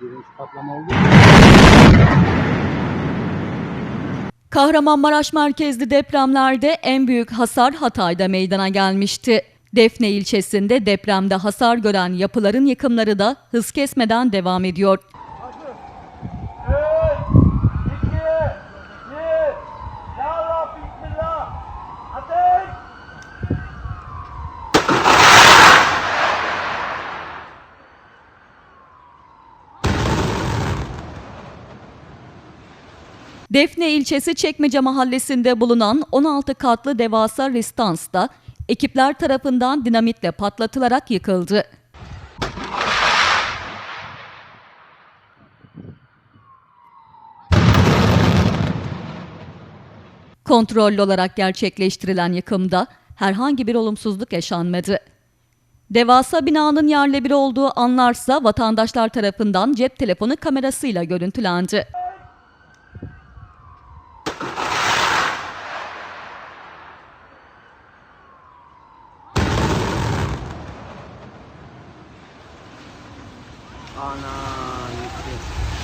Birinci patlama oldu. Kahramanmaraş merkezli depremlerde en büyük hasar Hatay'da meydana gelmişti. Defne ilçesinde depremde hasar gören yapıların yıkımları da hız kesmeden devam ediyor. Defne ilçesi Çekmece mahallesinde bulunan 16 katlı devasa restans da ekipler tarafından dinamitle patlatılarak yıkıldı. Kontrollü olarak gerçekleştirilen yıkımda herhangi bir olumsuzluk yaşanmadı. Devasa binanın yerle bir olduğu anlarsa vatandaşlar tarafından cep telefonu kamerasıyla görüntülendi. Ana gitti.